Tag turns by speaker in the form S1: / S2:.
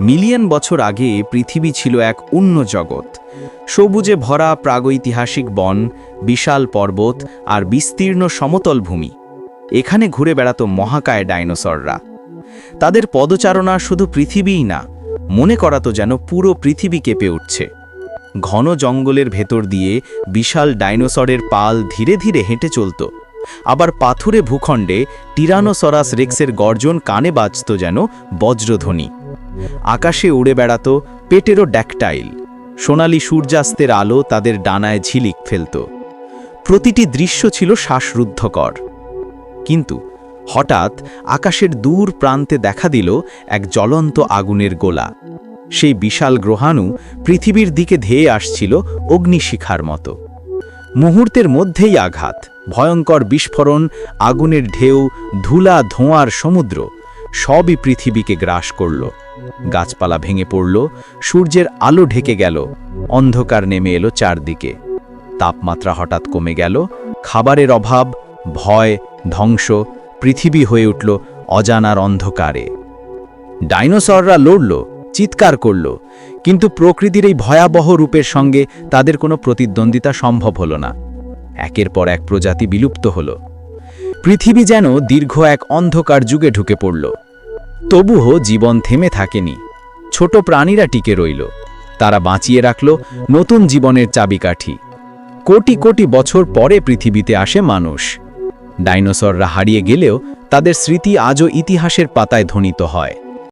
S1: Million বছর আগে পৃথিবী ছিল এক অন্য জগৎ। সবুজে ভরা প্রাগৈতিহাসিক বন, বিশাল পর্বত আর বিস্তীর্ণ সমতল ভূমি। এখানে ঘুরে বেড়াত মহাকায় ডাইনোসররা। তাদের পদচারণা শুধু পৃথিবীই না, মনে করাতো যেন পুরো পৃথিবী কেঁপে উঠছে। ঘন জঙ্গলের ভেতর দিয়ে বিশাল ডাইনোসরের পাল ধীরে ধীরে হেঁটে চলত। আবার পাথুরে ভূখণ্ডে টিরানোসরাস রেক্সের গর্জন কানে বাজত যেন বজ্রধ্বনি। আকাশে উড়ে বেড়াতো পেটেরও ড্যাকটাইল। সোনালি সূর্যাস্তের আলো তাদের ডানায় ঝিলিক ফেলত। প্রতিটি দৃশ্য ছিল শ্বাসরুদ্ধকর। কিন্তু হঠাৎ আকাশের দূর প্রান্তে দেখা দিল এক জ্বলন্ত আগুনের গোলা। সেই বিশাল গ্রহাণু পৃথিবীর দিকে ধেয়ে আসছিল অগ্নিশিখার মতো। মুহূর্তের মধ্যেই আঘাত, ভয়ঙ্কর বিস্ফোরণ, আগুনের ঢেউ, ধুলা ধোঁয়ার সমুদ্র। সবই পৃথিবীকে গ্রাস করল। গাছপালা ভেঙে পড়ল, সূর্যের আলো ঢেকে গেল, অন্ধকার নেমে এলো চারদিকে। তাপমাত্রা হঠাৎ কমে গেল, খাবারের অভাব, ভয়, ধ্বংস, পৃথিবী হয়ে উঠল অজানার অন্ধকারে। ডাইনোসররা লড়ল, চিৎকার করল, কিন্তু প্রকৃতির এই ভয়াবহ রূপের সঙ্গে তাদের কোনো প্রতিদ্বন্দ্বিতা সম্ভব হল না। একের পর এক প্রজাতি বিলুপ্ত হল। পৃথিবী যেন দীর্ঘ এক অন্ধকার যুগে ঢুকে পড়ল। তবুও জীবন থেমে থাকেনি। ছোট প্রাণীরা টিকে রইল। তারা বাঁচিয়ে রাখল নতুন জীবনের চাবিকাঠি। কোটি কোটি বছর পরে পৃথিবীতে আসে মানুষ। ডাইনোসররা হারিয়ে গেলেও তাদের স্মৃতি আজও ইতিহাসের পাতায় ধ্বনিত হয়।